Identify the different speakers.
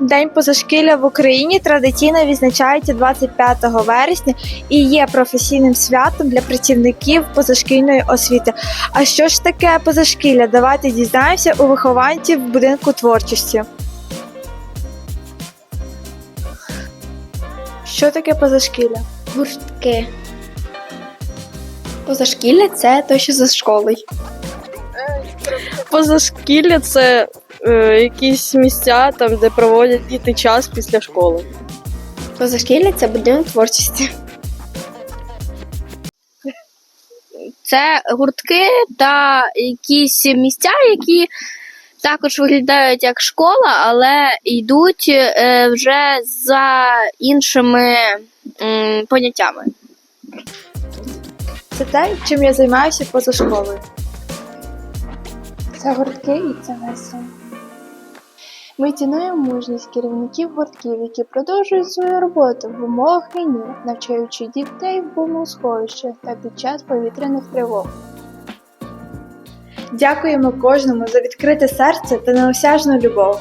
Speaker 1: День позашкілля в Україні традиційно відзначається 25 вересня і є професійним святом для працівників позашкільної освіти. А що ж таке позашкілля? Давайте дізнаємося у вихованців будинку творчості. Що таке позашкілля?
Speaker 2: Гуртки. Позашкілля це то, що за школою.
Speaker 3: Позашкілля це якісь місця, там, де проводять діти час після школи.
Speaker 2: Позашкілля це будинок творчості. Це гуртки та якісь місця, які також виглядають як школа, але йдуть е, вже за іншими поняттями.
Speaker 1: Це те, чим я займаюся поза школою.
Speaker 4: Це гуртки і це весело. Ми цінуємо мужність керівників гуртків, які продовжують свою роботу в умовах війни, навчаючи дітей в бомбосховищах та під час повітряних тривог.
Speaker 1: Дякуємо кожному за відкрите серце та неосяжну любов.